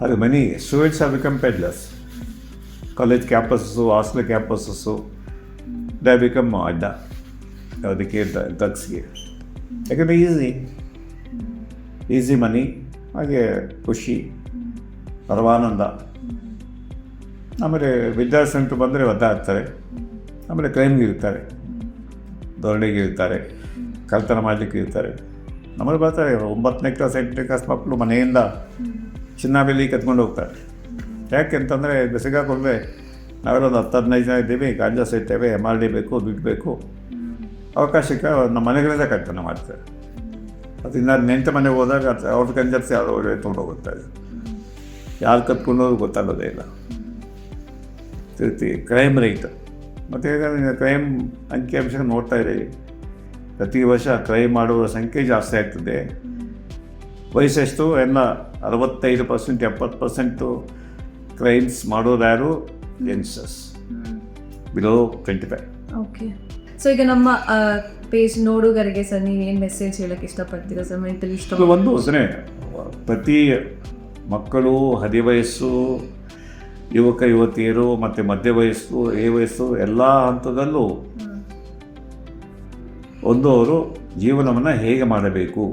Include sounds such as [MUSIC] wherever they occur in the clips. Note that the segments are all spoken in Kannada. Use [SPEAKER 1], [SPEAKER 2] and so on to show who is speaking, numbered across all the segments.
[SPEAKER 1] ಹಾಗೆ money students are become peddlers college campus hostel campus they become ಅಡ್ಡ ಅದಕ್ಕೆ ಡ್ರಗ್ಸ್ಗೆ ಯಾಕಂದರೆ ಈಸಿ ಈಸಿ ಮನಿ ಹಾಗೆ ಖುಷಿ ಪರವಾನಂದ ಆಮೇಲೆ ವಿದ್ಯಾಸಂಖ್ಯೆ ಬಂದರೆ ಒದ್ದಾಡ್ತಾರೆ. ಆಮೇಲೆ ಕ್ರೈಮ್ಗೆ ಇರ್ತಾರೆ. ಧೋರಣೆಗೆ ಇರ್ತಾರೆ. ಕಳ್ತನ ಮಾಡಲಿಕ್ಕೆ ಇರ್ತಾರೆ. ನಮ್ಮಲ್ಲಿ ಬರ್ತಾರೆ, ಒಂಬತ್ತನೇ ಕ್ಲಾಸ್ ಎಂಟನೇ ಕ್ಲಾಸ್ ಮಕ್ಕಳು ಮನೆಯಿಂದ ಚಿನ್ನ ಬೆಳ್ಳಿ ಕತ್ಕೊಂಡು ಹೋಗ್ತಾರೆ. ಯಾಕೆ ಅಂತಂದರೆ ನಾವೆಲ್ಲ ಒಂದು ಹತ್ತು ಹದಿನೈದು ಜನ ಇದ್ದೀವಿ, ಗಾಂಜಾ ಸೇರ್ತೇವೆ ಎಂ ಆರ್ ಡಿ ಬೇಕು, ದುಡ್ಡು ಬೇಕು. ಅವಕಾಶಕ್ಕೆ ನಮ್ಮ ಮನೆಗಳಿಂದ ಕಳ್ತನ ಮಾಡ್ತಾರೆ. ಅದು ಇನ್ನು ನೆಂಟ ಮನೆಗೆ ಹೋದಾಗ ಅವ್ರ ಕಂಜರ್ಸಿ ಯಾರು ತೊಗೊಂಡು ಹೋಗುತ್ತಾರೆ. ಯಾರು ಕತ್ಕೊಂಡೋದ್ರು ಗೊತ್ತಾಗೋದೇ ಇಲ್ಲ. ರೀತಿ ಕ್ರೈಮ್ ರೇಟ್ ಮತ್ತು ಕ್ರೈಮ್ ಅಂಕಿಅಂಶ ನೋಡ್ತಾ ಇದ್ದೀವಿ ಪ್ರತಿ ವರ್ಷ ಕ್ರೈಮ್ ಮಾಡುವ ಸಂಖ್ಯೆ ಜಾಸ್ತಿ ಆಗ್ತದೆ. ವಯಸ್ಸೆಷ್ಟು ಎಲ್ಲ ಅರವತ್ತೈದು ಪರ್ಸೆಂಟ್ ಎಪ್ಪತ್ತು ಪರ್ಸೆಂಟು ಕ್ರೈಮ್ಸ್ ಮಾಡೋರು ಯಾರು? Youngsters below twenty five
[SPEAKER 2] okay so ಈಗ ನಮ್ಮ ಪೇಜ್ ನೋಡುಗರಿಗೆ ಸರ್ ನೀವು ಏನು ಮೆಸೇಜ್ ಹೇಳಕ್ಕೆ ಇಷ್ಟಪಡ್ತೀರಾ ಸರ್? ಮೆಂಟಲಿ ಇಷ್ಟ
[SPEAKER 1] ಒಂದು ಅದನ್ನೇ ಪ್ರತಿ ಮಕ್ಕಳು ಹದಿ ವಯಸ್ಸು ಯುವಕ ಯುವತಿಯರು ಮತ್ತು ಮಧ್ಯ ವಯಸ್ಸು ಎ ವಯಸ್ಸು ಎಲ್ಲ ಹಂತದಲ್ಲೂ ಒಂದು ಅವರು ಜೀವನವನ್ನು ಹೇಗೆ ಮಾಡಬೇಕು?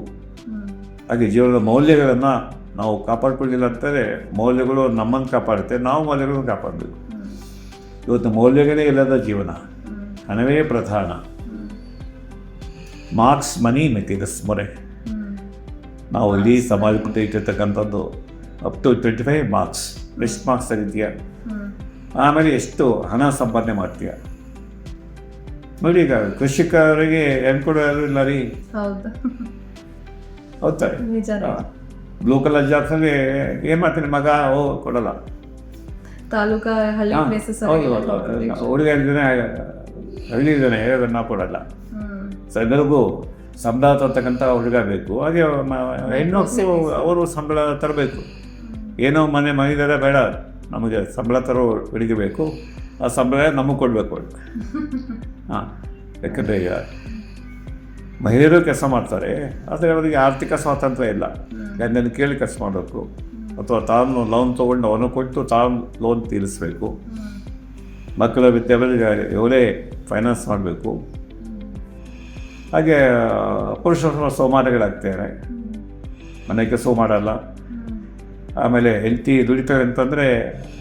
[SPEAKER 1] ಹಾಗೆ ಜೀವನದ ಮೌಲ್ಯಗಳನ್ನು ನಾವು ಕಾಪಾಡ್ಕೊಳ್ಳಿಲ್ಲ ಅಂತಾರೆ ಮೌಲ್ಯಗಳು ನಮ್ಮನ್ನು ಕಾಪಾಡುತ್ತೆ ನಾವು ಮೌಲ್ಯಗಳನ್ನು ಕಾಪಾಡಬೇಕು. ಇವತ್ತು ಮೌಲ್ಯಗಳೇ ಇಲ್ಲದ ಜೀವನ ಹಣವೇ ಪ್ರಧಾನ. ಮಾರ್ಕ್ಸ್ ಮನಿ ಮೆಟೀರಿಯಲ್ಸ್ ಮೊರೆ. ನಾವು ಇಲ್ಲಿ ಸಮಾಜ ಮುಂದೆ ಇಟ್ಟಿರ್ತಕ್ಕಂಥದ್ದು up to twenty five marks ಎಷ್ಟು ಮಾರ್ಕ್ಸ್ ತೆಗಿತೀಯ ಆಮೇಲೆ ಎಷ್ಟು ಹಣ ಸಂಪಾದನೆ ಮಾಡ್ತೀಯ. ನೋಡಿ ಈಗ ಕೃಷಿಕರಿಗೆ ಕೊಡೋರು ಇಲ್ಲ ರೀ.
[SPEAKER 2] ನಿಜಾನೇ.
[SPEAKER 1] ಬ್ಲೂ ಕಲರ್ ಜಾಬ್ಸಲ್ಲಿ ಏನ್ ಮಾಡ್ತೀನಿ ಮಗ? ಓ ಕೊಡಲ್ಲ.
[SPEAKER 2] ತಾಲೂಕಾ ಹಳ್ಳಿ ಪ್ಲೇಸಸ್
[SPEAKER 1] ಹುಡುಗ ಇದ್ದಾನೆ ಹಳ್ಳಿ ಇದ್ದಾನೆ ಹೇಳೋದನ್ನ ಕೊಡಲ್ಲ. ಸೊ ಎಲ್ಲರಿಗೂ ಸಂಬಳ ತರ್ತಕ್ಕಂಥ ಹುಡುಗ ಬೇಕು. ಹಾಗೆ ಹೆಣ್ಣು ಅವರು ಸಂಬಳ ತರಬೇಕು. ಏನೋ ಮನೆ ಮನೆಯಿದ್ದಾರೆ ಬೇಡ. ನಮಗೆ ಸಂಬಳ ತರೋ ಹುಡುಗಿ ಬೇಕು. ಆ ಸಂಬಳ ನಮಗೆ ಕೊಡಬೇಕು. [LAUGHS] ಹಾಂ. ಯಾಕಂದರೆ ಈಗ ಮಹಿಳೆಯರು ಕೆಲಸ ಮಾಡ್ತಾರೆ ಆದರೆ ಅವರಿಗೆ ಆರ್ಥಿಕ ಸ್ವಾತಂತ್ರ್ಯ ಇಲ್ಲ. ಗಂಡನ ಕೇಳಿ ಕೆಲಸ ಮಾಡಬೇಕು. ಅಥವಾ ತಾನು ಲೋನ್ ತೊಗೊಂಡು ಅವನು ಕೊಟ್ಟು ತಾನು ಲೋನ್ ತೀರಿಸಬೇಕು. ಮಕ್ಕಳ ವಿದ್ಯಾಭ್ಯಾಸ ಇವರೇ ಫೈನಾನ್ಸ್ ಮಾಡಬೇಕು. ಹಾಗೆ ಪುರುಷರು ಸೋಮಾರಿಗಳಾಗ್ತಾರೆ ಮನೆ ಕೆಲಸ ಮಾಡಲ್ಲ. ಆಮೇಲೆ ಹೆಂಡತಿ ದುಡಿತಾರೆ ಅಂತಂದರೆ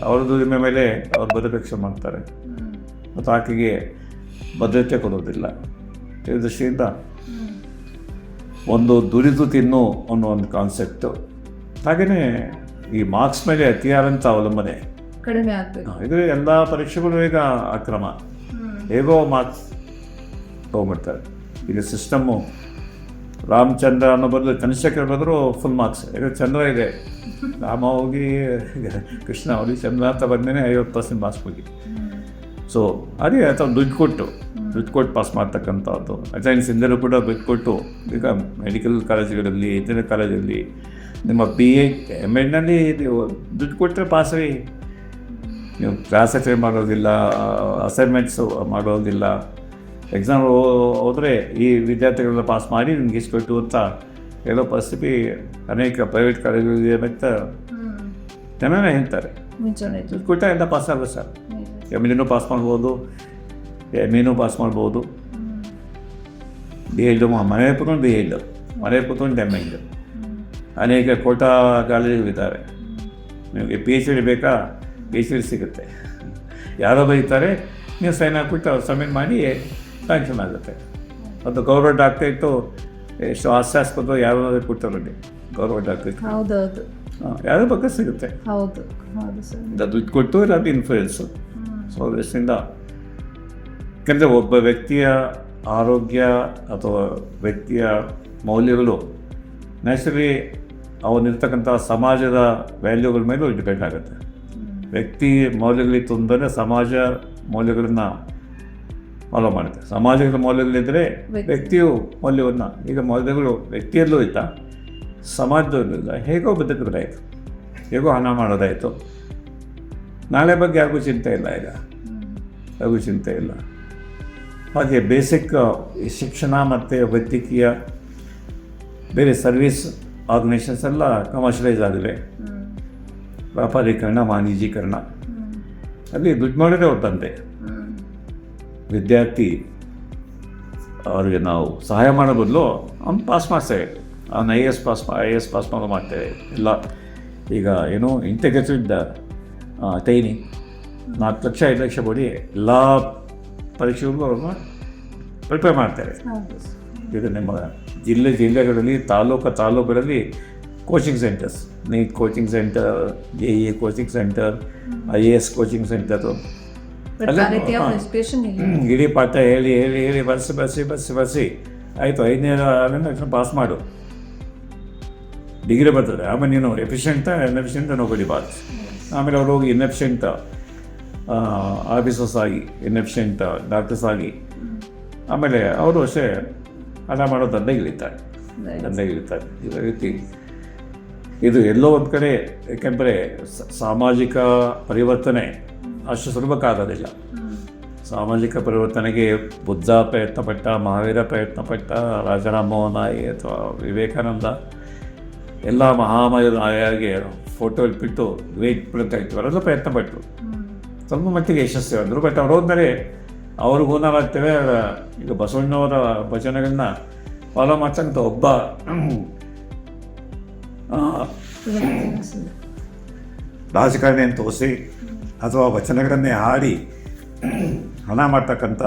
[SPEAKER 1] ಅವ್ರ ದುಡಿಮೆ ಮೇಲೆ ಅವ್ರು ಬದುಕಕ್ಷೆ ಮಾಡ್ತಾರೆ. ಮತ್ತು ಆಕೆಗೆ ಭದ್ರತೆ ಕೊಡೋದಿಲ್ಲ. ದೃಷ್ಟಿಯಿಂದ ಒಂದು ದುರಿದು ತಿನ್ನು ಅನ್ನೋ ಒಂದು ಕಾನ್ಸೆಪ್ಟು ಹಾಗೆಯೇ ಈ ಮಾರ್ಕ್ಸ್ ಮೇಲೆ ಅತಿಯಾದಂಥ ಅವಲಂಬನೆ.
[SPEAKER 2] ಕಡಿಮೆ ಆಗ್ತದೆ.
[SPEAKER 1] ಇದು ಎಲ್ಲ ಪರೀಕ್ಷೆಗಳು ಈಗ ಅಕ್ರಮ. ಹೇಗೋ ಮಾರ್ಕ್ಸ್ ತೊಗೊಂಬಿಡ್ತಾರೆ ಈಗ ಸಿಸ್ಟಮ್ಮು ರಾಮಚಂದ್ರ ಅನ್ನೋ ಬದಲು ಚಂದ್ರಶೇಖರ್ ಬಂದರು ಫುಲ್ ಮಾರ್ಕ್ಸ್ ಈಗ ಚಂದ್ರ ಇದೆ. [LAUGHS] ರಾಮ ಹೋಗಿ ಕೃಷ್ಣ ಹೋಗಿ ಚಂದ್ರ ಅಂತ ಬಂದೇ ಐವತ್ತು ಪರ್ಸೆಂಟ್ ಮಾರ್ಕ್ಸ್ ಹೋಗಿ. ಸೊ ಅದೇ ಅಥವಾ ದುಡ್ಡು ಕೊಟ್ಟು. ದುಡ್ಡು ಕೊಟ್ಟು ಪಾಸ್ ಮಾಡ್ತಕ್ಕಂಥದ್ದು ಅಟೆಂಡ್ಸ್ ಇಂದಲೂ ಕೂಡ ದುಡ್ಡು ಕೊಟ್ಟು ಈಗ ಮೆಡಿಕಲ್ ಕಾಲೇಜುಗಳಲ್ಲಿ ಇಂಜಿನಿಯರ್ ಕಾಲೇಜಲ್ಲಿ ನಿಮ್ಮ ಬಿ ಎ ಎಂ ಎಡ್ನಲ್ಲಿ ನೀವು ದುಡ್ಡು ಕೊಟ್ಟರೆ ಪಾಸಾಗಿ ನೀವು ಕ್ಲಾಸ್ ಅಟೆಂಡ್ ಮಾಡೋದಿಲ್ಲ ಅಸೈನ್ಮೆಂಟ್ಸು ಮಾಡೋದಿಲ್ಲ. ಎಕ್ಸಾಮ್ ಹೋದರೆ ಈ ವಿದ್ಯಾರ್ಥಿಗಳನ್ನ ಪಾಸ್ ಮಾಡಿ ನಿಮ್ಗೆ ಇಷ್ಟು ಕೊಟ್ಟು ಅಂತ ಹೇಳೋ ಪರಿಸ್ಥಿತಿ ಅನೇಕ ಪ್ರೈವೇಟ್ ಕಾಲೇಜುಗಳಿದೆ ಅಂತ ಜನನೇ ಹೇಳ್ತಾರೆ. ದುಡ್ಡು ಕೊಟ್ಟರೆ ಎಲ್ಲ ಪಾಸ್ ಆಗುತ್ತೆ ಸರ್. ಎಂ ಎನೂ ಪಾಸ್ ಮಾಡ್ಬೋದು. ಎಂ ಎನೂ ಪಾಸ್ ಮಾಡ್ಬೋದು. ಬಿ ಎಡ್ ಮನೆ ಕೂತ್ಕೊಂಡು ಬಿ ಎಡ್ ಮನೆ ಕೂತ್ಕೊಂಡು ಎಂ ಎಡ್ ಅನೇಕ ಕೋಟಾ ಕಾಲೇಜುಗಳಿದ್ದಾರೆ ನಿಮಗೆ ಪಿ ಎಚ್ ಡಿ ಬೇಕಾ? ಪಿ ಎಚ್ ಡಿ ಸಿಗುತ್ತೆ. ಯಾರೋ ಬೈತಾರೆ ನೀವು ಸೈನ್ ಹಾಕ್ಬಿಟ್ಟು ಅವ್ರು ಸಬ್ಮಿಟ್ ಮಾಡಿ ಸ್ಯಾಂಕ್ಷನ್ ಆಗುತ್ತೆ. ಮತ್ತು ಗೌರ್ಮೆಂಟ್ ಡಾಕ್ಟ್ರೇಟು ಎಷ್ಟು ಹಾಸ್ಯಾಸ್ಪದ ಯಾರೋ ಕೊಡ್ತಾರೆ ಗೌರ್ಮೆಂಟ್ ಡಾಕ್ಟ್ರೇಟ್
[SPEAKER 2] ಹೌದೌದು.
[SPEAKER 1] ಯಾರೋ ಬಗ್ಗೆ ಸಿಗುತ್ತೆ?
[SPEAKER 2] ಹೌದು ಹೌದು ಸರ್.
[SPEAKER 1] ಇಂದ ದುಡ್ಡು ಕೊಟ್ಟು ಇರೋದು ಇನ್ಫ್ಲೂಯೆನ್ಸು ಸೊ ಅದರಿಂದ ಯಾಕಂದರೆ ಒಬ್ಬ ವ್ಯಕ್ತಿಯ ಆರೋಗ್ಯ ಅಥವಾ ವ್ಯಕ್ತಿಯ ಮೌಲ್ಯಗಳು ನ್ಯಾಚುರಲಿ ಅವನಿರ್ತಕ್ಕಂಥ ಸಮಾಜದ ವ್ಯಾಲ್ಯೂಗಳ ಮೇಲೂ ಡಿಪೆಂಡ್ ಆಗುತ್ತೆ. ವ್ಯಕ್ತಿ ಮೌಲ್ಯಗಳಿಗೆ ಅಂದರೆ ಸಮಾಜ ಮೌಲ್ಯಗಳನ್ನು ಫಾಲೋ ಮಾಡುತ್ತೆ. ಸಮಾಜದ ಮೌಲ್ಯಗಳಿದ್ದರೆ
[SPEAKER 2] ವ್ಯಕ್ತಿ.
[SPEAKER 1] ವ್ಯಕ್ತಿಯು ಮೌಲ್ಯವನ್ನು ಈಗ ಮೌಲ್ಯಗಳು ವ್ಯಕ್ತಿಯಲ್ಲೂ ಇತ್ತ ಸಮಾಜದಲ್ಲೂ ಇಲ್ಲ ಹೇಗೋ ಬದುಕಿದ್ರಾಯ್ತು ಹೇಗೋ ಹಣ ಮಾಡೋದಾಯಿತು. ನಾಳೆ ಬಗ್ಗೆ ಯಾರಿಗೂ ಚಿಂತೆ ಇಲ್ಲ ಈಗ. ಯಾರಿಗೂ ಚಿಂತೆ ಇಲ್ಲ. ಹಾಗೆ ಬೇಸಿಕ್ ಶಿಕ್ಷಣ ಮತ್ತು ವೈದ್ಯಕೀಯ ಬೇರೆ ಸರ್ವಿಸ್ ಆರ್ಗನೈಸೇಷನ್ಸ್ ಎಲ್ಲ ಕಮರ್ಷಿಯಲೈಸ್ ಆಗಿವೆ ವ್ಯಾಪಾರೀಕರಣ ವಾಣಿಜ್ಯೀಕರಣ. ಅಲ್ಲಿ ದುಡ್ಡು ಮಾಡಿದ್ರೆ ಅವ್ರ ತಂದೆ. ವಿದ್ಯಾರ್ಥಿ ಅವರಿಗೆ ನಾವು ಸಹಾಯ ಮಾಡೋ ಬದಲು ಅವ್ನು ಪಾಸ್ ಮಾಡ್ತೇವೆ ಅವನ I S pass I A S pass ಮಾಡೋ ಮಾಡ್ತೇವೆ ಇಲ್ಲ ಈಗ ಏನು ಇಂಟಿಗ್ರೇಟೆಡ್ ಟೈನಿಂಗ್ ನಾಲ್ಕು ಲಕ್ಷ ಐದು ಲಕ್ಷ ಕೊಡಿ ಎಲ್ಲ ಪರೀಕ್ಷೆಗಳಿಗೂ ಅವ್ರನ್ನ ಪ್ರಿಪೇರ್ ಮಾಡ್ತಾರೆ. ಇದು ನಿಮ್ಮ ಜಿಲ್ಲೆ ಜಿಲ್ಲೆಗಳಲ್ಲಿ ತಾಲೂಕು ತಾಲೂಕುಗಳಲ್ಲಿ coaching centres NEET coaching centre J E coaching centre I A S coaching centre ಇಡೀ ಪಾಠ ಹೇಳಿ ಹೇಳಿ ಹೇಳಿ ಬರೆಸಿ ಬರೆಸಿ ಬರೆಸಿ ಬರೆಸಿ. ಆಯಿತು ಐದನೇ ತಕ್ಷಣ ಪಾಸ್ ಮಾಡು. ಡಿಗ್ರಿ ಬರ್ತದೆ. ಆಮೇಲೆ ನೀನು ಎಫಿಷಿಯಂಟ ಇನ್ಎಫಿಷಿಯಂಟ್ ನೋಬಡಿ ಬಾಸ್ ಆಮೇಲೆ ಅವ್ರು ಹೋಗಿ ಇನ್ಎಫಿಷಿಯಂಟ್ ಆಫೀಸರ್ಸ್ ಆಗಿ ಇನ್ಎಫಿಷಿಯಂಟ್ ಡಾಕ್ಟರ್ಸ್ ಆಗಿ. ಆಮೇಲೆ ಅವರು ಅಷ್ಟೇ ಹಣ ಮಾಡೋ ದಂಧೆಗಿಳಿತಾರೆ ದಂಧೆಗಿಳಿತಾರೆ ಇದೇ ರೀತಿ ಇದು ಎಲ್ಲೋ ಒಂದು ಕಡೆ ಏಕೆಂದರೆ ಸಾಮಾಜಿಕ ಪರಿವರ್ತನೆ ಅಷ್ಟು ಸುಲಭಕ್ಕಾಗೋದಿಲ್ಲ ಸಾಮಾಜಿಕ ಪರಿವರ್ತನೆಗೆ ಬುದ್ಧ ಪ್ರಯತ್ನಪಟ್ಟ ಮಹಾವೀರ ಪ್ರಯತ್ನಪಟ್ಟ ರಾಜರಾಮ ಆಯ್ ಅಥವಾ ವಿವೇಕಾನಂದ ಎಲ್ಲ ಮಹಾಮಯ ಫೋಟೋ ಇಟ್ಬಿಟ್ಟು ವೇಟ್ ಬಿಡುತ್ತಾ ಇತ್ತು ಅವರೆಲ್ಲ ಪ್ರಯತ್ನ ಪಟ್ಟರು ಸ್ವಲ್ಪ ಮಟ್ಟಿಗೆ ಯಶಸ್ವಿಯಾದರು ಬಟ್ ಅವ್ರು ಹೋದ್ಮೇಲೆ ಅವ್ರಿಗೂ ನಾವಾಗ್ತೇವೆ ಈಗ ಬಸವಣ್ಣವರ ಭಜನೆಗಳನ್ನ ಫಾಲೋ ಮಾಡ್ತಕ್ಕಂಥ ಒಬ್ಬ ಆ, ರಾಜಕಾರಣಿ ಅಂತ ತೋರಿಸಿ ಅಥವಾ ವಚನಗಳನ್ನೇ ಹಾಡಿ ಹಣ ಮಾಡ್ತಕ್ಕಂಥ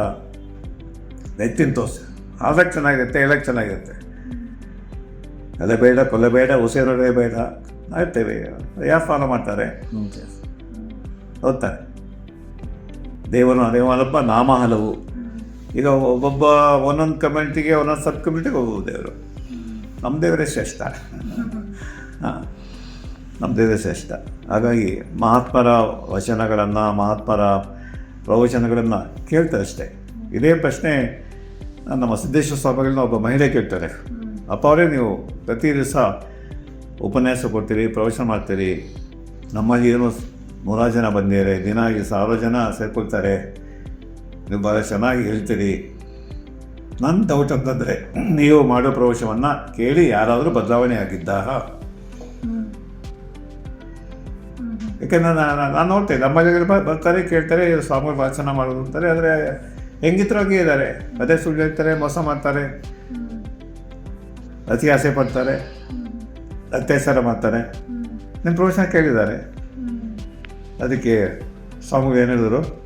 [SPEAKER 1] ನೆತ್ತಿನ ತೋರಿಸಿ ಆದಾಗ ಚೆನ್ನಾಗಿರುತ್ತೆ ಹೇಳಕ್ಕೆ ಚೆನ್ನಾಗಿರುತ್ತೆ. ಅದೇ ಬೇಡ ಕೊಲೆ ಬೇಡ ಉಸಿರೊಡೆ ಬೇಡ. ಆಗ್ತೇವೆ ಯಾರು ಫಾಲೋ ಮಾಡ್ತಾರೆ? ಓದ್ತಾರೆ ದೇವನು ದೇವಾಲಪ್ಪ ನಾಮ ಹಲವು ಈಗ ಒಬ್ಬೊಬ್ಬ ಒಂದೊಂದು ಕಮ್ಯುನಿಟಿಗೆ ಒಂದೊಂದು ಸಬ್ ಕಮ್ಯುನಿಟಿಗೆ ಹೋಗ್ಬೋದು ದೇವರು. ನಮ್ಮ ದೇವರೇ ಶ್ರೇಷ್ಠ. ಹಾಂ ನಮ್ಮ ದೇವರೇ ಶ್ರೇಷ್ಠ. ಹಾಗಾಗಿ ಮಹಾತ್ಮರ ವಚನಗಳನ್ನು, ಮಹಾತ್ಮರ ಪ್ರವಚನಗಳನ್ನು ಕೇಳ್ತಾರೆ ಅಷ್ಟೇ. ಇದೇ ಪ್ರಶ್ನೆ ನಮ್ಮ ಸಿದ್ದೇಶ್ವರ ಸ್ವಾಮಿಗಳನ್ನ ಒಬ್ಬ ಮಹಿಳೆ ಕೇಳ್ತಾರೆ. ಅಪ್ಪ ಅವರೇ, ನೀವು ಪ್ರತಿ ದಿವಸ ಉಪನ್ಯಾಸ ಕೊಡ್ತೀರಿ, ಪ್ರವಚನ ಮಾಡ್ತೀರಿ. ನಮ್ಮಲ್ಲಿ ಏನು ನೂರಾರು ಜನ ಬಂದಿದ್ದಾರೆ ದಿನ ಈ ಸಾವಿರ ಜನ ಸೇರ್ಕೊಳ್ತಾರೆ. ನೀವು ಭಾಳ ಚೆನ್ನಾಗಿ ಹೇಳ್ತೀರಿ. ನನ್ನ ಡೌಟ್ ಅಂತಂದರೆ, ನೀವು ಮಾಡೋ ಪ್ರವೇಶವನ್ನು ಕೇಳಿ ಯಾರಾದರೂ ಬದಲಾವಣೆ ಆಗಿದ್ದ? ಯಾಕೆಂದ್ರೆ ನಾನು ನಾನು ನೋಡ್ತೇನೆ, ನಮ್ಮ ಜೊತೆ ಬರ್ತಾರೆ, ಕೇಳ್ತಾರೆ ಸ್ವಾಮಿ ಭಾಷಣ ಮಾಡೋದು ಅಂತಾರೆ ಆದರೆ ಹೆಂಗಿದ್ರಾಗೆ ಇದ್ದಾರೆ ಅದೇ ಸುಳ್ಳು ಹೇಳ್ತಾರೆ, ಮೋಸ ಮಾಡ್ತಾರೆ. ಅತಿ ಆಸೆ ಪಡ್ತಾರೆ. ಅತ್ಯಾಚಾರ ಮಾಡ್ತಾರೆ. ನಿಮ್ಮ ಪ್ರವೇಶನ ಕೇಳಿದ್ದಾರೆ. ಅದಕ್ಕೆ ಸ್ವಾಮಿಗಳು ಏನು ಹೇಳಿದ್ರು?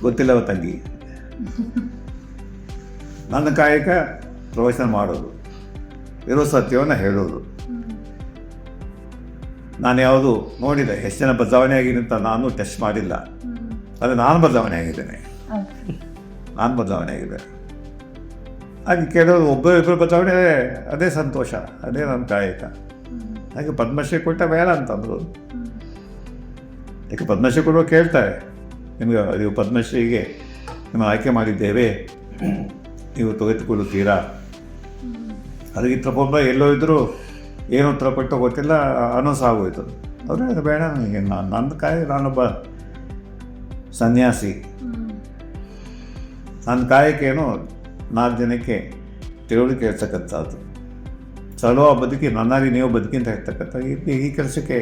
[SPEAKER 1] ಗೊತ್ತಿಲ್ಲವ ತಂಗಿ. ನನ್ನ ಕಾಯಕ ಪ್ರವಚನ ಮಾಡೋದು. ಇರೋ ಸತ್ಯವನ್ನು ಹೇಳೋದು. ನಾನು ಯಾವುದು ನೋಡಿಲ್ಲ. ಎಷ್ಟು ಜನ ಬದಲಾವಣೆ ಆಗಿದೆ ಅಂತ ನಾನು ಟೆಸ್ಟ್ ಮಾಡಿಲ್ಲ. ಆದರೆ ನಾನು ಬದಲಾವಣೆ ಆಗಿದ್ದೇನೆ. ನಾನು ಬದಲಾವಣೆ ಆಗಿದೆ ಹಾಗೆ ಕೇಳೋದು ಒಬ್ಬರು ಇಬ್ಬರು ಬದಲಾವಣೆ ಅದೇ ಸಂತೋಷ. ಅದೇ ನನ್ನ ಕಾಯಕ. ಹಾಗೆ ಪದ್ಮಶ್ರೀ ಕೊಟ್ಟ ಬೇಡ ಅಂತಂದರು. ಯಾಕೆ ಪದ್ಮಶ್ರೀ ಕೊಡುವ ಕೇಳ್ತಾರೆ. ನಿಮಗೆ ನೀವು ಪದ್ಮಶ್ರೀಗೆ ನಿಮ್ಮ ಆಯ್ಕೆ ಮಾಡಿದ್ದೇವೆ. ನೀವು ತೆಗೆದುಕೊಳ್ಳುತ್ತೀರಾ? ಅದಕ್ಕೆ ಪ್ರಪಂಚ ಎಲ್ಲೋ ಇದ್ದರೂ ಏನು ಉತ್ತರ ಕೊಟ್ಟು ಗೊತ್ತಿಲ್ಲ ಅನೌನ್ಸ್ ಆಗೋಯ್ತು ಅವರು ಅದು ಬೇಡ ನನಗೆ, ನಾನು ನನ್ನ ಕಾಯಿ, ನಾನೊಬ್ಬ ಸನ್ಯಾಸಿ. ನನ್ನ ಕಾಯಕ್ಕೇನು ನಾಲ್ಕು ಜನಕ್ಕೆ ತಿಳುವಳಿಕೆ ಇರ್ತಕ್ಕಂಥದ್ದು. ಚಲೋ ಬದುಕಿ, ನನ್ನಾಗಿ ನೀವು ಬದುಕಿ ಅಂತ ಹೇಳ್ತಕ್ಕಂಥ ಈ ಈ ಕೆಲಸಕ್ಕೆ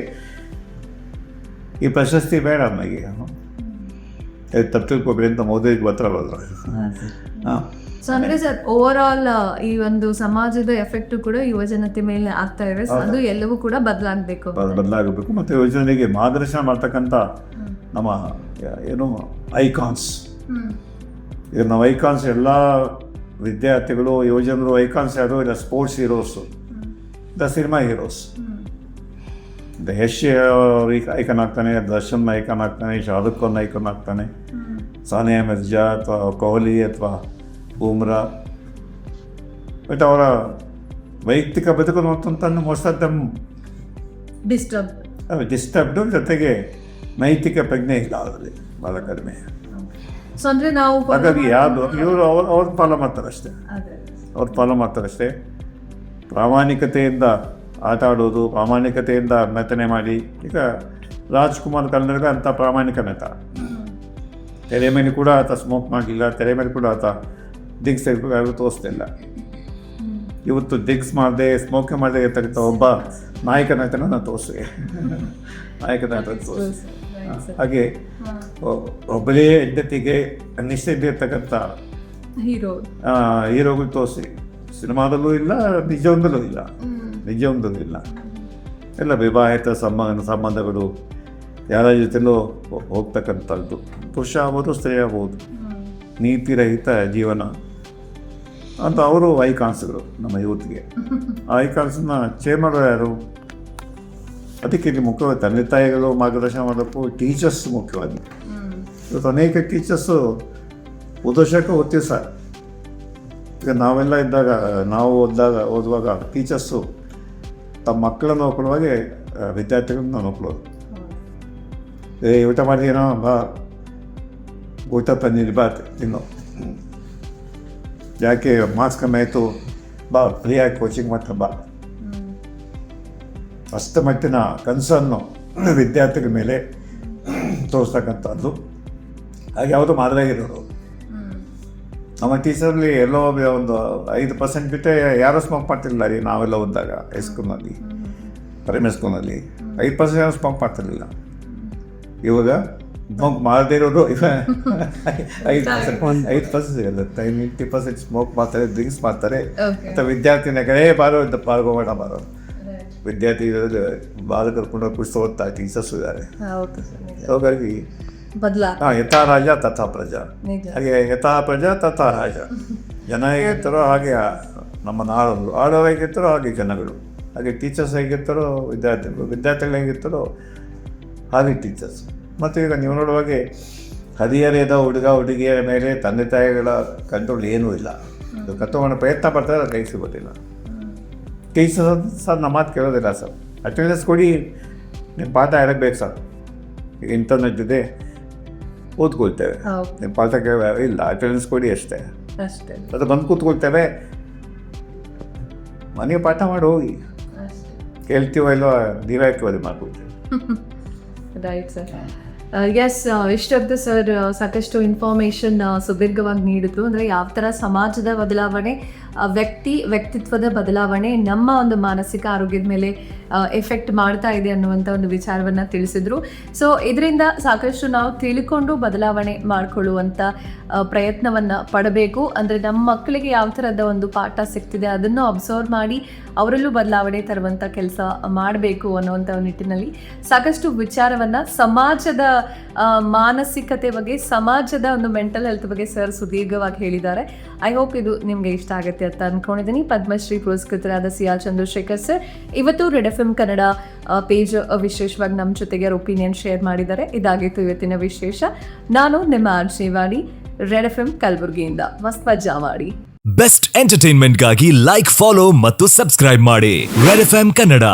[SPEAKER 1] ಈ ಪ್ರಶಸ್ತಿ ಬೇಡ ನನಗೆ ತಪ್ಪು ತಿಳ್ಕೊಬೇಡಿ ಅಂತ ಮೋದಿಗೆ ಪತ್ರ ಬರೋದು ಹಾಂ
[SPEAKER 2] ಸೊ ಅಂದ್ರೆ ಸರ್ ಓವರ್ ಆಲ್ ಈ ಒಂದು ಸಮಾಜದ ಎಫೆಕ್ಟ್ ಕೂಡ ಯುವ ಜನತೆ ಮೇಲೆ ಆಗ್ತಾ ಇದೆ. ಅದು ಎಲ್ಲವೂ ಕೂಡ ಬದಲಾಗಬೇಕು.
[SPEAKER 1] ಬದಲಾಗಬೇಕು. ಮತ್ತು ಯುವಜನಿಗೆ ಮಾರ್ಗದರ್ಶನ ಮಾಡ್ತಕ್ಕಂಥ ನಮ್ಮ ಏನು ಐಕಾನ್ಸ್. ಈಗ ನಾವು ಐಕಾನ್ಸ್ ಎಲ್ಲ ವಿದ್ಯಾರ್ಥಿಗಳು ಯುವಜನರು ಐಕಾನ್ಸ್ ಯಾರು ಇಲ್ಲ ಸ್ಪೋರ್ಟ್ಸ್ ಹೀರೋಸು ದ ಸಿನಿಮಾ ಹೀರೋಸ್ ದ ಯಶ್ ಐಕನ್ ಆಗ್ತಾನೆ ದರ್ಶನ್ ಐಕನ್ ಆಗ್ತಾನೆ ಶಾರುಖ್ ಖಾನ್ ಐಕನ್ ಆಗ್ತಾನೆ ಸಾನಿಯಾ ಮಿರ್ಜಾ ಅಥವಾ ಕೊಹ್ಲಿ ಅಥವಾ ಬೂಮ್ರಾ ಬಟ್ ಅವರ ವೈಯಕ್ತಿಕ ಬದುಕು ನೋಡ್ತಂತ most of them
[SPEAKER 2] disturb
[SPEAKER 1] disturbed ಜೊತೆಗೆ ನೈತಿಕ ಪ್ರಜ್ಞೆ ಇಲ್ಲ ಅವರಲ್ಲಿ ಭಾಳ ಕಡಿಮೆ
[SPEAKER 2] ಸೊ ಅಂದರೆ ನಾವು
[SPEAKER 1] ಹಾಗಾಗಿ ಯಾರು ಇವರು ಅವ್ರು ಅವ್ರ ಫಾಲೋ ಮಾಡ್ತಾರೆ ಅಷ್ಟೇ ಅವ್ರು ಫಾಲೋ ಮಾಡ್ತಾರೆ ಅಷ್ಟೇ ಪ್ರಾಮಾಣಿಕತೆಯಿಂದ ಆಟ ಆಡೋದು ಪ್ರಾಮಾಣಿಕತೆಯಿಂದ ನಟನೆ ಮಾಡಿ ಈಗ ರಾಜ್ಕುಮಾರ್ ಕನ್ನಡದ ಅಂಥ ಪ್ರಾಮಾಣಿಕ ನಟ. ತೆರೆ ಮೇಲೆ ಕೂಡ ಆತ ಸ್ಮೋಕ್ ಮಾಡಿಲ್ಲ ತೆರೆ ಮೇಲೆ ಕೂಡ ಆತ ಡಿಗ್ಸ್ ಯಾರು ತೋರಿಸ್ತಿಲ್ಲ. ಇವತ್ತು ಡಿಗ್ಸ್ ಮಾಡದೆ ಸ್ಮೋಕ್ ಮಾಡದೆ ಇರ್ತಕ್ಕಂಥ ಒಬ್ಬ ನಾಯಕ ನಟನ ತೋರಿಸಿ. ನಾಯಕ ನಟನ ತೋರಿಸಿ. ಹಾಗೆ ಒಬ್ಬರೇ ಹೆಂಡತಿಗೆ ನಿಶ್ಚಿತ ಇರ್ತಕ್ಕಂಥ
[SPEAKER 2] ಹೀರೋ.
[SPEAKER 1] ಹೀರೋಗಳು ತೋರಿಸಿ. ಸಿನಿಮಾದಲ್ಲೂ ಇಲ್ಲ ನಿಜವೊಂದಲ್ಲೂ ಇಲ್ಲ. ನಿಜವೊಂದಲ್ಲೂ ತಂದಿಲ್ಲ ಎಲ್ಲ ವಿವಾಹಿತ ಸಂಬಂಧ ಸಂಬಂಧಗಳು ಯಾರ ಜೊತೆಲೂ ಹೋಗ್ತಕ್ಕಂಥದ್ದು. ಪುರುಷ ಆಗ್ಬೋದು ಸ್ತ್ರೀ ಆಗ್ಬೋದು. ನೀತಿರಹಿತ ಜೀವನ. ಅಂತ ಅವರು ಐಕಾನ್ಸ್ಗಳು ನಮ್ಮ ಯೂತ್ಗೆ. [LAUGHS] ಆ ಐಕಾನ್ಸನ್ನ ಚೇರ್ ಮಾಡೋರು ಯಾರು? ಅದಕ್ಕೆ ಇಲ್ಲಿ ಮುಖ್ಯವಾಗಿ ತಂದೆ ತಾಯಿಗಳು ಮಾರ್ಗದರ್ಶನ ಮಾಡೋಕ್ಕೂ ಟೀಚರ್ಸ್ ಮುಖ್ಯವಾಗಿ. ಇವತ್ತು ಅನೇಕ ಟೀಚರ್ಸು ಉದ್ದೇಶಕ್ಕೆ ಸರ್ ಈಗ ನಾವೆಲ್ಲ ಇದ್ದಾಗ ನಾವು ಓದಿದಾಗ ಓದುವಾಗ ಟೀಚರ್ಸು ತಮ್ಮ ಮಕ್ಕಳನ್ನು ನೋಡ್ಕೊಳ್ಳುವಾಗೆ ಆ, ವಿದ್ಯಾರ್ಥಿಗಳನ್ನ ನೋಡ್ಕೊಳ್ಳೋದು ಏ ಊಟ ಮಾಡಿದೀನೋ ಬಾ ಊಟ ತಂದಿದ್ದು ಬಾ ತಿನ್ನು ಯಾಕೆ ಮಾಸ್ಕ್ ಕಮ್ಮಿ ಆಯಿತು ಬಾ ಫ್ರೀಯಾಗಿ ಕೋಚಿಂಗ್ ಮಾಡ್ತಾ ಬಾ. ಅಷ್ಟು ಮಟ್ಟಿನ ಕನಸನ್ನು ವಿದ್ಯಾರ್ಥಿಗಳ ಮೇಲೆ ತೋರಿಸ್ತಕ್ಕಂಥದ್ದು. ಹಾಗೆ ಯಾವುದು ಮಾಡದಾಗಿರೋರು ನಮ್ಮ ಟೀಚರ್ಲಿ ಎಲ್ಲೋ ಒಂದು ಐದು ಪರ್ಸೆಂಟ್ ಬಿಟ್ಟೆ ಯಾರೂ ಸ್ಮೋಕ್ ಮಾಡ್ತಿರಲಿಲ್ಲ ರೀ ನಾವೆಲ್ಲ ಹೋದಾಗ ಹೈಸ್ಕೂಲ್ನಲ್ಲಿ ಪ್ರೈಮರಿ ಸ್ಕೂಲ್ನಲ್ಲಿ ಐದು ಪರ್ಸೆಂಟ್ ಯಾರು ಸ್ಮೋಕ್ ಮಾಡ್ತಿರಲಿಲ್ಲ. ಇವಾಗ ಸ್ಮೋಕ್ ಮಾಡದೇ ಇರೋದು ಇವ. [LAUGHS] ಐದು ಪರ್ಸೆಂಟ್ ಐದು ಪರ್ಸೆಂಟ್ ಸಿಗುತ್ತೆ. ನೈಂಟಿ ಪರ್ಸೆಂಟ್ ಸ್ಮೋಕ್ ಮಾಡ್ತಾರೆ ಡ್ರಿಂಕ್ಸ್ ಮಾಡ್ತಾರೆ. ಅಥವಾ ವಿದ್ಯಾರ್ಥಿನ ಕಡೆ ಬಾರೋ ಅಂತ ಪಾಲ್ಗೋಬೇಡ ಬಾರೋ. ವಿದ್ಯಾರ್ಥಿ ಬಾಲ್ ಕರ್ಕೊಂಡು ಕುಡಿಸೋ ಓದ್ತಾ ಟೀಚರ್ಸ್ ಇದ್ದಾರೆ. ಹಾಗಾಗಿ
[SPEAKER 2] ಬದಲಾ.
[SPEAKER 1] ಹಾಂ ಯಥಾ ರಾಜ ತಥಾ ಪ್ರಜಾ. ಹಾಗೆ ಯಥಾ ಪ್ರಜಾ ತಥಾ ರಾಜ. ಜನ ಹೇಗಿರ್ತಾರೋ ಹಾಗೆ ನಮ್ಮ ನಾಡು ಆಡೋ ಹೇಗಿರ್ತಾರೋ ಹಾಗೆ ಜನಗಳು. ಹಾಗೆ ಟೀಚರ್ಸ್ ಹೇಗಿರ್ತಾರೋ ವಿದ್ಯಾರ್ಥಿಗಳು ವಿದ್ಯಾರ್ಥಿಗಳು ಹೇಗಿರ್ತಾರೋ ಹಾಗೆ ಟೀಚರ್ಸ್ ಮತ್ತು ಈಗ ನೀವು ನೋಡುವಾಗೆ ಹದಿಹರೆಯದ ಹುಡುಗ ಹುಡುಗಿಯರ ಮೇಲೆ ತಂದೆ ತಾಯಿಗಳ ಕಂಟ್ರೋಲ್ ಏನೂ ಇಲ್ಲ. ಕತ್ತುಕೊಂಡು ಪ್ರಯತ್ನ ಪಡ್ತಾರೆ ಅದು ಕೈ ಸಿಗೋದಿಲ್ಲ ಟೀಚರ್ಸ್ ಸರ್ ನಮ್ಮ ಮಾತು ಕೇಳೋದಿಲ್ಲ ಸರ್. ಅಟೆಂಡೆನ್ಸ್ ಕೊಡಿ ನಿಮ್ಮ ಪಾಠ ಬೇಕು ಸರ್. ಇಂಟರ್ನೆಟ್ ಇದೆ. ಓದ್ಕೊಳ್ತೇವೆ
[SPEAKER 2] ಹೌದು.
[SPEAKER 1] ನಿಮ್ಮ ಪಾಠ ಕೇಳ ಇಲ್ಲ ಅಟೆಂಡೆನ್ಸ್ ಕೊಡಿ ಅಷ್ಟೇ.
[SPEAKER 2] ಅಷ್ಟೇ.
[SPEAKER 1] ಅದು ಬಂದು ಕೂತ್ಕೊಳ್ತೇವೆ. ಮನೆಗೆ ಪಾಠ ಮಾಡಿ ಹೋಗಿ. ಕೇಳ್ತೀವೋ ಇಲ್ಲೋ ನೀವೇ ಕೇಳಿ ಮಾಡ್ಕೊಳ್ತೇವೆ
[SPEAKER 2] ರೈಟ್ ಸರ್ ಎಸ್ ಇಷ್ಟೊತ್ತು ಸರ್ ಸಾಕಷ್ಟು ಇನ್ಫಾರ್ಮೇಷನ್ ಸುದೀರ್ಘವಾಗಿ ನೀಡಿದ್ರು. ಅಂದರೆ ಯಾವ ಥರ ಸಮಾಜದ ಬದಲಾವಣೆ ವ್ಯಕ್ತಿ, ವ್ಯಕ್ತಿತ್ವದ ಬದಲಾವಣೆ ನಮ್ಮ ಒಂದು ಮಾನಸಿಕ ಆರೋಗ್ಯದ ಮೇಲೆ ಎಫೆಕ್ಟ್ ಮಾಡ್ತಾ ಇದೆ ಅನ್ನುವಂಥ ಒಂದು ವಿಚಾರವನ್ನು ತಿಳಿಸಿದ್ರು. ಸೊ ಇದರಿಂದ ಸಾಕಷ್ಟು ನಾವು ತಿಳ್ಕೊಂಡು ಬದಲಾವಣೆ ಮಾಡಿಕೊಳ್ಳುವಂಥ ಪ್ರಯತ್ನವನ್ನು ಪಡಬೇಕು. ಅಂದರೆ ನಮ್ಮ ಮಕ್ಕಳಿಗೆ ಯಾವ ಥರದ ಒಂದು ಪಾಠ ಸಿಗ್ತಿದೆ ಅದನ್ನು ಅಬ್ಸರ್ವ್ ಮಾಡಿ ಅವರಲ್ಲೂ ಬದಲಾವಣೆ ತರುವಂಥ ಕೆಲಸ ಮಾಡಬೇಕು ಅನ್ನುವಂಥ ನಿಟ್ಟಿನಲ್ಲಿ ಸಾಕಷ್ಟು ವಿಚಾರವನ್ನು ಸಮಾಜದ ಮಾನಸಿಕತೆ ಬಗ್ಗೆ, ಸಮಾಜದ ಒಂದು ಮೆಂಟಲ್ ಹೆಲ್ತ್ ಬಗ್ಗೆ ಸರ್ ಸುದೀರ್ಘವಾಗಿ ಹೇಳಿದ್ದಾರೆ. ಐ ಹೋಪ್ ಇದು ನಿಮಗೆ ಇಷ್ಟ ಆಗುತ್ತೆ ಅಂತ ಅಂದ್ಕೊಂಡಿದ್ದೀನಿ ಪದ್ಮಶ್ರೀ ಪುರಸ್ಕೃತರಾದ ಸಿ ಆರ್ ಚಂದ್ರಶೇಖರ್ ಸರ್ ಇವತ್ತು Red F M Kannada page ವಿಶೇಷವಾಗಿ ನಮ್ಮ ಜೊತೆಗೆ ಅವ್ರ ಒಪಿನಿಯನ್ ಶೇರ್ ಮಾಡಿದ್ದಾರೆ. ಇದಾಗಿತ್ತು ಇವತ್ತಿನ ವಿಶೇಷ. ನಾನು ನಿಮ್ಮ ಶಿವಾಡಿ ರೆಡ್ ಎಫ್ ಎಂ ಕಲಬುರಗಿಯಿಂದ. ಮಸ್ತ್ ಮಜಾ ಮಾಡಿ.
[SPEAKER 3] ಬೆಸ್ಟ್ ಎಂಟರ್ಟೈನ್ಮೆಂಟ್ಗಾಗಿ ಲೈಕ್ ಫಾಲೋ ಮತ್ತು ಸಬ್ಸ್ಕ್ರೈಬ್ ಮಾಡಿ. Red F M Kannada